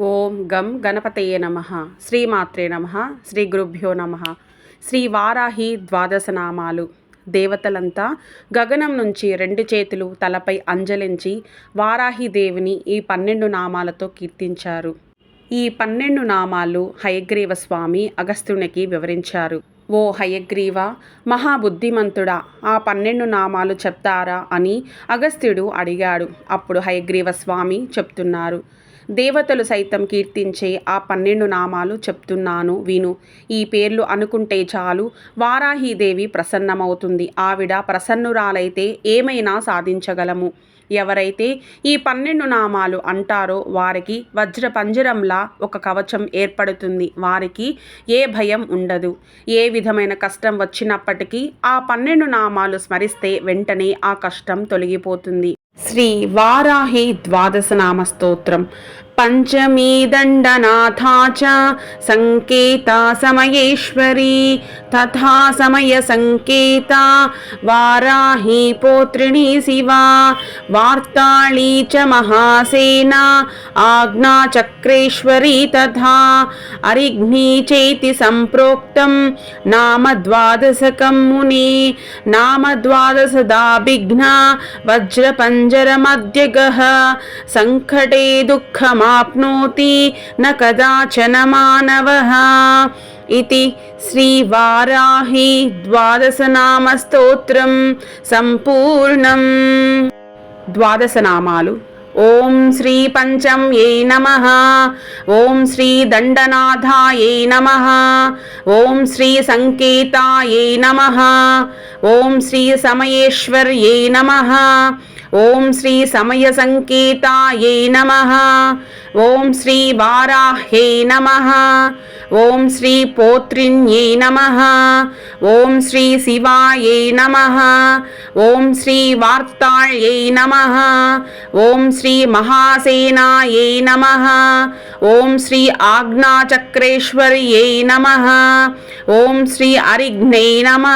ఓం గం గణపతయే నమ. శ్రీమాత్రే నమ. శ్రీ గురుభ్యో నమ. శ్రీ వారాహి ద్వాదశ నామాలు దేవతలంతా గగనం నుంచి రెండు చేతులు తలపై అంజలించి వారాహి దేవిని ఈ పన్నెండు నామాలతో కీర్తించారు. ఈ పన్నెండు నామాలు హయగ్రీవ స్వామి అగస్త్యునికి వివరించారు. ఓ హయగ్రీవ మహాబుద్ధిమంతుడా ఆ పన్నెండు నామాలు చెప్తారా అని అగస్త్యుడు అడిగాడు. అప్పుడు హయగ్రీవ స్వామి చెప్తున్నారు. దేవతలు సైతం కీర్తించే ఆ పన్నెండు నామాలు చెప్తున్నాను విను. ఈ పేర్లు అనుకుంటే చాలు. వారాహీదేవి ప్రసన్నమవుతుంది. ఆవిడ ప్రసన్నురాలైతే ఏమైనా సాధించగలము. ఎవరైతే ఈ పన్నెండు నామాలు అంటారో వారికి వజ్ర పంజరంలా ఒక కవచం ఏర్పడుతుంది. వారికి ఏ భయం ఉండదు. ఏ విధమైన కష్టం వచ్చినప్పటికీ ఆ పన్నెండు నామాలు స్మరిస్తే వెంటనే ఆ కష్టం తొలగిపోతుంది. శ్రీ వారాహి ద్వాదశనామ స్తోత్రం. पञ्चमी दण्डनाथा च सङ्केता समयेश्वरी, तथा समयसङ्केता वाराही पोत्रिणी शिवा, वार्ताळी च महासेना आज्ञाचक्रेश्वरी तथा अरिघ्नी चेति सम्प्रोक्तं नाम मुनि नाम द्वादशदाभिघ्ना वज्रपञ्जरमद्यगः, सङ्कटे दुःखम సంకటే దుఃఖమాప్నోతి న కదాచన మానవः इति श्रीवाराही ద్వాదశనామస్తోత్రం సంపూర్ణం ద్వాదశనామాలు ఓం శ్రీ పంచమ్యై నమ ఓం శ్రీ దండనాథాయై నమ ఓం శ్రీ సంకేతాయై నమ ఓం శ్రీ సమయేశ్వర్యై నమ ఓం శ్రీ సమయ సంకేతాయై నమ ఓం శ్రీ వారాహ్యై నమ ఓం శ్రీ పోత్రిణ్యై నమ ఓం శ్రీ శివాయై నమ ఓం శ్రీ వార్తాళ్యై నమ ఓం శ్రీ మహాసేనాయై నమ ఓం శ్రీ ఆజ్ఞాచక్రేశ్వర్యై నమ ఓం శ్రీ అరిఘ్నై నమ